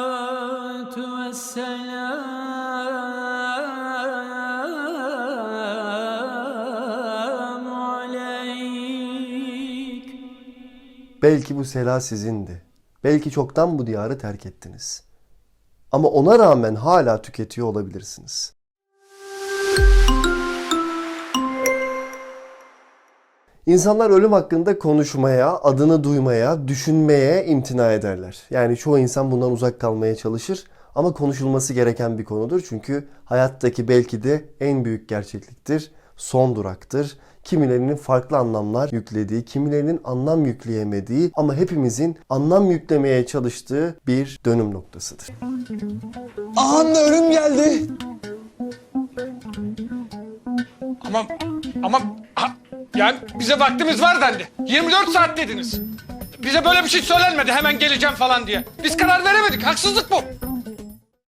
الصلاة والسلام عليك Belki bu sela sizindi. Belki çoktan bu diyarı terk ettiniz. Ama ona rağmen hala tüketiyor olabilirsiniz. İnsanlar ölüm hakkında konuşmaya, adını duymaya, düşünmeye imtina ederler. Yani çoğu insan bundan uzak kalmaya çalışır ama konuşulması gereken bir konudur. Çünkü hayattaki belki de en büyük gerçekliktir, son duraktır. Kimilerinin farklı anlamlar yüklediği, kimilerinin anlam yükleyemediği ama hepimizin anlam yüklemeye çalıştığı bir dönüm noktasıdır. Anında ölüm geldi. Ama ama yani bize vaktimiz var dendi. 24 saat dediniz. Bize böyle bir şey söylenmedi hemen geleceğim falan diye. Biz karar veremedik. Haksızlık bu.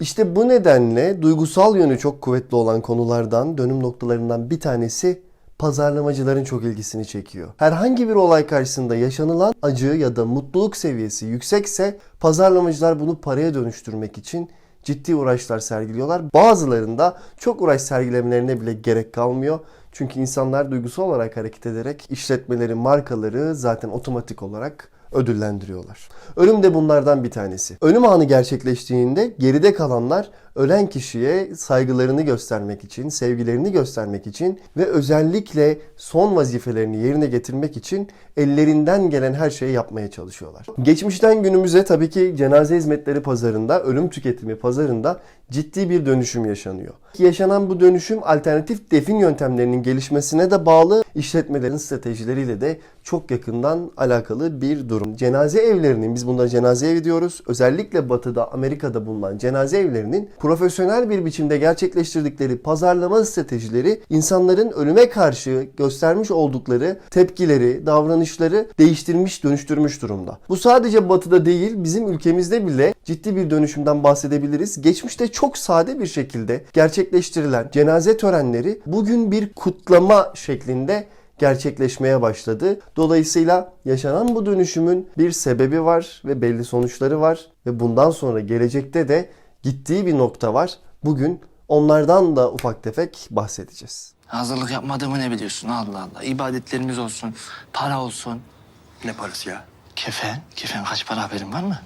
İşte bu nedenle duygusal yönü çok kuvvetli olan konulardan, dönüm noktalarından bir tanesi pazarlamacıların çok ilgisini çekiyor. Herhangi bir olay karşısında yaşanılan acı ya da mutluluk seviyesi yüksekse pazarlamacılar bunu paraya dönüştürmek için ciddi uğraşlar sergiliyorlar. Bazılarında çok uğraş sergilemelerine bile gerek kalmıyor. Çünkü insanlar duygusal olarak hareket ederek işletmeleri, markaları zaten otomatik olarak ödüllendiriyorlar. Ölüm de bunlardan bir tanesi. Ölüm anı gerçekleştiğinde geride kalanlar ölen kişiye saygılarını göstermek için, sevgilerini göstermek için ve özellikle son vazifelerini yerine getirmek için ellerinden gelen her şeyi yapmaya çalışıyorlar. Geçmişten günümüze tabii ki cenaze hizmetleri pazarında, ölüm tüketimi pazarında ciddi bir dönüşüm yaşanıyor. Yaşanan bu dönüşüm alternatif defin yöntemlerinin gelişmesine de bağlı, işletmelerin stratejileriyle de çok yakından alakalı bir durum. Cenaze evlerinin, biz bunlara cenaze evi diyoruz, özellikle batıda, Amerika'da bulunan cenaze evlerinin profesyonel bir biçimde gerçekleştirdikleri pazarlama stratejileri insanların ölüme karşı göstermiş oldukları tepkileri, davranışları değiştirmiş, dönüştürmüş durumda. Bu sadece batıda değil, bizim ülkemizde bile ciddi bir dönüşümden bahsedebiliriz. Geçmişte çok sade bir şekilde gerçekleştirilen cenaze törenleri bugün bir kutlama şeklinde gerçekleşmeye başladı. Dolayısıyla yaşanan bu dönüşümün bir sebebi var ve belli sonuçları var ve bundan sonra gelecekte de gittiği bir nokta var. Bugün onlardan da ufak tefek bahsedeceğiz. Hazırlık yapmadığımı ne biliyorsun Allah Allah. İbadetlerimiz olsun, para olsun. Ne parası ya? Kefen, kefen kaç para haberin var mı?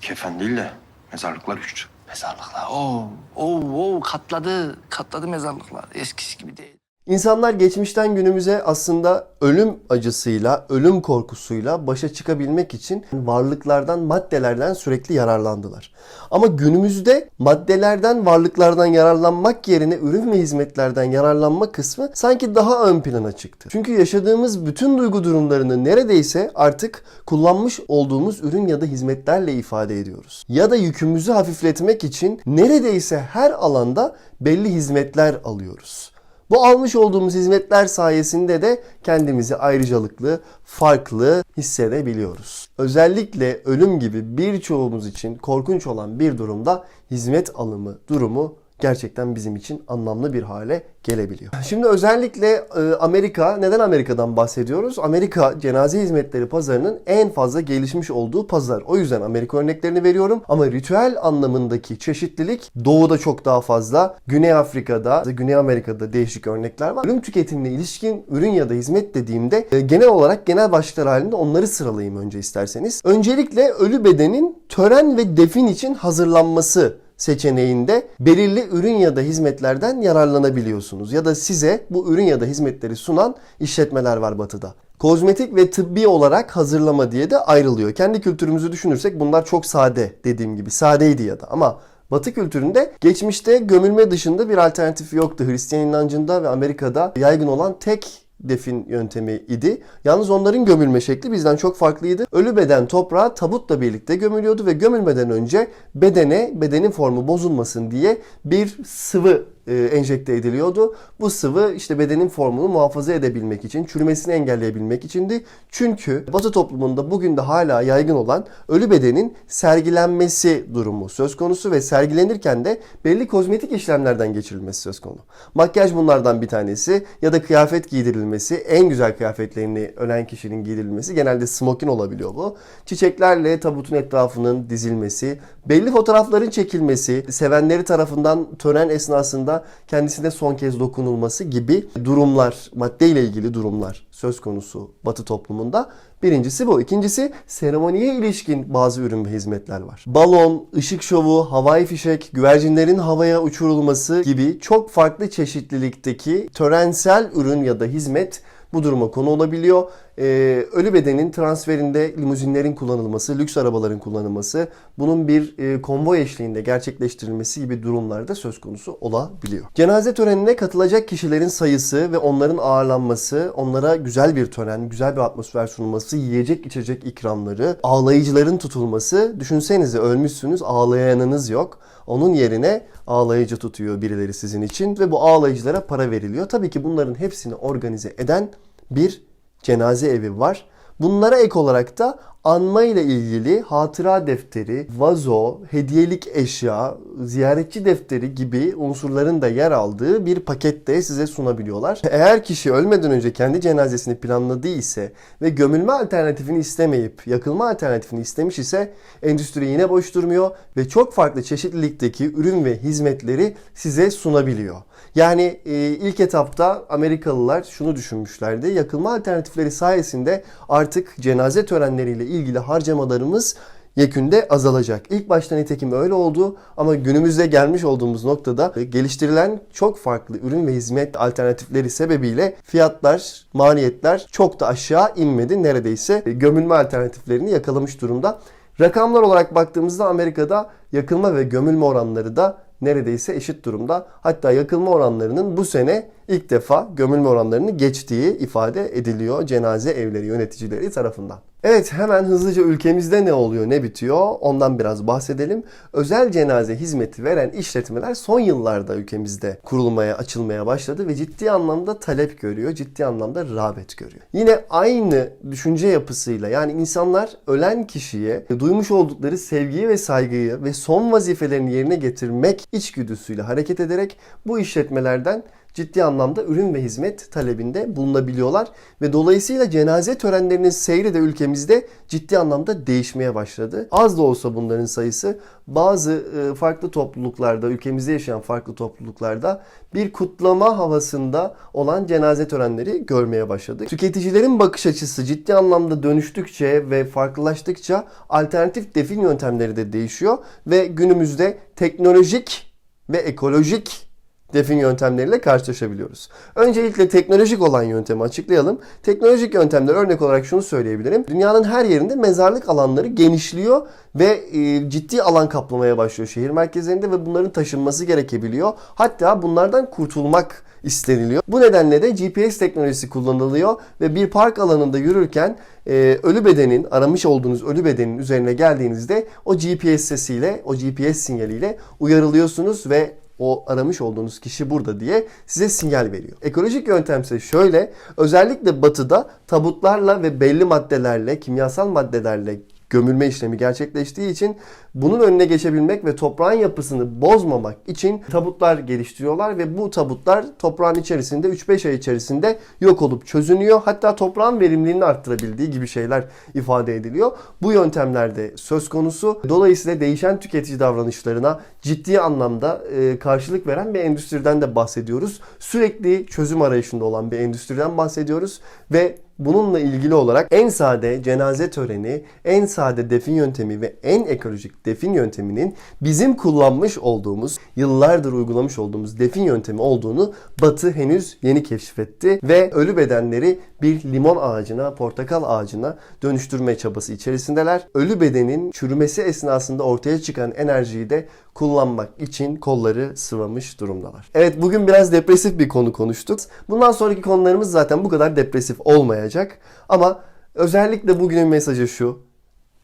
Kefen değil de mezarlıklar üç. Mezarlıklar. Oo, oo, oo katladı, katladı mezarlıklar. Eskisi gibi değil. İnsanlar geçmişten günümüze aslında ölüm acısıyla, ölüm korkusuyla başa çıkabilmek için varlıklardan, maddelerden sürekli yararlandılar. Ama günümüzde maddelerden, varlıklardan yararlanmak yerine ürün ve hizmetlerden yararlanma kısmı sanki daha ön plana çıktı. Çünkü yaşadığımız bütün duygu durumlarını neredeyse artık kullanmış olduğumuz ürün ya da hizmetlerle ifade ediyoruz. Ya da yükümüzü hafifletmek için neredeyse her alanda belli hizmetler alıyoruz. Bu almış olduğumuz hizmetler sayesinde de kendimizi ayrıcalıklı, farklı hissedebiliyoruz. Özellikle ölüm gibi birçoğumuz için korkunç olan bir durumda hizmet alımı durumu gerçekten bizim için anlamlı bir hale gelebiliyor. Şimdi özellikle e, Amerika, neden Amerika'dan bahsediyoruz? Amerika cenaze hizmetleri pazarının en fazla gelişmiş olduğu pazar. O yüzden Amerika örneklerini veriyorum. Ama ritüel anlamındaki çeşitlilik doğuda çok daha fazla. Güney Afrika'da, Güney Amerika'da değişik örnekler var. Ürün tüketimine ilişkin ürün ya da hizmet dediğimde e, genel olarak genel başlıklar halinde onları sıralayayım önce isterseniz. Öncelikle ölü bedenin tören ve defin için hazırlanması seçeneğinde belirli ürün ya da hizmetlerden yararlanabiliyorsunuz. Ya da size bu ürün ya da hizmetleri sunan işletmeler var batıda. Kozmetik ve tıbbi olarak hazırlama diye de ayrılıyor. Kendi kültürümüzü düşünürsek bunlar çok sade dediğim gibi. Sadeydi ya da ama Batı kültüründe geçmişte gömülme dışında bir alternatifi yoktu. Hristiyan inancında ve Amerika'da yaygın olan tek defin yöntemi idi. Yalnız onların gömülme şekli bizden çok farklıydı. Ölü beden toprağa tabutla birlikte gömülüyordu ve gömülmeden önce bedene, bedenin formu bozulmasın diye bir sıvı enjekte ediliyordu. Bu sıvı işte bedenin formunu muhafaza edebilmek için, çürümesini engelleyebilmek içindi. Çünkü Batı toplumunda bugün de hala yaygın olan ölü bedenin sergilenmesi durumu söz konusu ve sergilenirken de belli kozmetik işlemlerden geçirilmesi söz konu. Makyaj bunlardan bir tanesi ya da kıyafet giydirilmesi, en güzel kıyafetlerini ölen kişinin giydirilmesi genelde smokin olabiliyor bu. Çiçeklerle tabutun etrafının dizilmesi, belli fotoğrafların çekilmesi, sevenleri tarafından tören esnasında kendisine son kez dokunulması gibi durumlar, maddeyle ilgili durumlar söz konusu Batı toplumunda. Birincisi bu. İkincisi seremoniye ilişkin bazı ürün ve hizmetler var. Balon, ışık şovu, havai fişek, güvercinlerin havaya uçurulması gibi çok farklı çeşitlilikteki törensel ürün ya da hizmet bu duruma konu olabiliyor. Ee, ölü bedenin transferinde limuzinlerin kullanılması, lüks arabaların kullanılması, bunun bir e, konvoy eşliğinde gerçekleştirilmesi gibi durumlarda söz konusu olabiliyor. Cenaze törenine katılacak kişilerin sayısı ve onların ağırlanması, onlara güzel bir tören, güzel bir atmosfer sunulması, yiyecek içecek ikramları, ağlayıcıların tutulması. Düşünsenize ölmüşsünüz, ağlayanınız yok. Onun yerine ağlayıcı tutuyor birileri sizin için ve bu ağlayıcılara para veriliyor. Tabii ki bunların hepsini organize eden bir cenaze evi var. Bunlara ek olarak da anma ile ilgili hatıra defteri, vazo, hediyelik eşya, ziyaretçi defteri gibi unsurların da yer aldığı bir pakette size sunabiliyorlar. Eğer kişi ölmeden önce kendi cenazesini planladığı ise ve gömülme alternatifini istemeyip yakılma alternatifini istemiş ise endüstri yine boş durmuyor ve çok farklı çeşitlilikteki ürün ve hizmetleri size sunabiliyor. Yani e, ilk etapta Amerikalılar şunu düşünmüşlerdi. Yakılma alternatifleri sayesinde artık cenaze törenleriyle ilgili harcamalarımız yekünde azalacak. İlk başta nitekim öyle oldu ama günümüzde gelmiş olduğumuz noktada geliştirilen çok farklı ürün ve hizmet alternatifleri sebebiyle fiyatlar, maliyetler çok da aşağı inmedi. Neredeyse gömülme alternatiflerini yakalamış durumda. Rakamlar olarak baktığımızda Amerika'da yakılma ve gömülme oranları da neredeyse eşit durumda. Hatta yakılma oranlarının bu sene ilk defa gömülme oranlarını geçtiği ifade ediliyor cenaze evleri yöneticileri tarafından. Evet hemen hızlıca ülkemizde ne oluyor ne bitiyor ondan biraz bahsedelim. Özel cenaze hizmeti veren işletmeler son yıllarda ülkemizde kurulmaya açılmaya başladı ve ciddi anlamda talep görüyor. Ciddi anlamda rağbet görüyor. Yine aynı düşünce yapısıyla yani insanlar ölen kişiye duymuş oldukları sevgiyi ve saygıyı ve son vazifelerini yerine getirmek içgüdüsüyle hareket ederek bu işletmelerden ciddi anlamda ürün ve hizmet talebinde bulunabiliyorlar ve dolayısıyla cenaze törenlerinin seyri de ülkemizde ciddi anlamda değişmeye başladı. Az da olsa bunların sayısı bazı e, farklı topluluklarda, ülkemizde yaşayan farklı topluluklarda bir kutlama havasında olan cenaze törenleri görmeye başladık. Tüketicilerin bakış açısı ciddi anlamda dönüştükçe ve farklılaştıkça alternatif defin yöntemleri de değişiyor ve günümüzde teknolojik ve ekolojik defin yöntemleriyle karşılaşabiliyoruz. Öncelikle teknolojik olan yöntemi açıklayalım. Teknolojik yöntemler örnek olarak şunu söyleyebilirim. Dünyanın her yerinde mezarlık alanları genişliyor ve e, ciddi alan kaplamaya başlıyor şehir merkezlerinde ve bunların taşınması gerekebiliyor. Hatta bunlardan kurtulmak isteniliyor. Bu nedenle de GPS teknolojisi kullanılıyor ve bir park alanında yürürken e, ölü bedenin, aramış olduğunuz ölü bedenin üzerine geldiğinizde o GPS sesiyle, o GPS sinyaliyle uyarılıyorsunuz ve o aramış olduğunuz kişi burada diye size sinyal veriyor. Ekolojik yöntem ise şöyle, özellikle batıda tabutlarla ve belli maddelerle, kimyasal maddelerle gömülme işlemi gerçekleştiği için bunun önüne geçebilmek ve toprağın yapısını bozmamak için tabutlar geliştiriyorlar ve bu tabutlar toprağın içerisinde 3-5 ay içerisinde yok olup çözünüyor. Hatta toprağın verimliliğini arttırabildiği gibi şeyler ifade ediliyor. Bu yöntemlerde söz konusu. Dolayısıyla değişen tüketici davranışlarına ciddi anlamda e, karşılık veren bir endüstriden de bahsediyoruz. Sürekli çözüm arayışında olan bir endüstriden bahsediyoruz ve Bununla ilgili olarak en sade cenaze töreni, en sade defin yöntemi ve en ekolojik defin yönteminin bizim kullanmış olduğumuz, yıllardır uygulamış olduğumuz defin yöntemi olduğunu Batı henüz yeni keşfetti ve ölü bedenleri bir limon ağacına, portakal ağacına dönüştürme çabası içerisindeler. Ölü bedenin çürümesi esnasında ortaya çıkan enerjiyi de kullanmak için kolları sıvamış durumdalar. Evet bugün biraz depresif bir konu konuştuk. Bundan sonraki konularımız zaten bu kadar depresif olmayacak. Ama özellikle bugünün mesajı şu.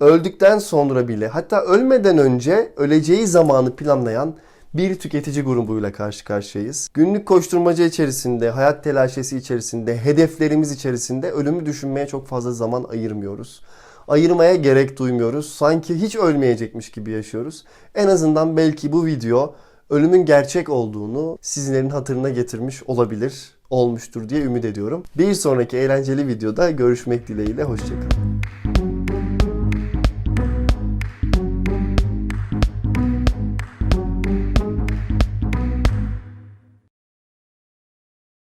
Öldükten sonra bile hatta ölmeden önce öleceği zamanı planlayan bir tüketici grubuyla karşı karşıyayız. Günlük koşturmaca içerisinde, hayat telaşesi içerisinde, hedeflerimiz içerisinde ölümü düşünmeye çok fazla zaman ayırmıyoruz. Ayırmaya gerek duymuyoruz. Sanki hiç ölmeyecekmiş gibi yaşıyoruz. En azından belki bu video ölümün gerçek olduğunu sizlerin hatırına getirmiş olabilir, olmuştur diye ümit ediyorum. Bir sonraki eğlenceli videoda görüşmek dileğiyle, hoşçakalın.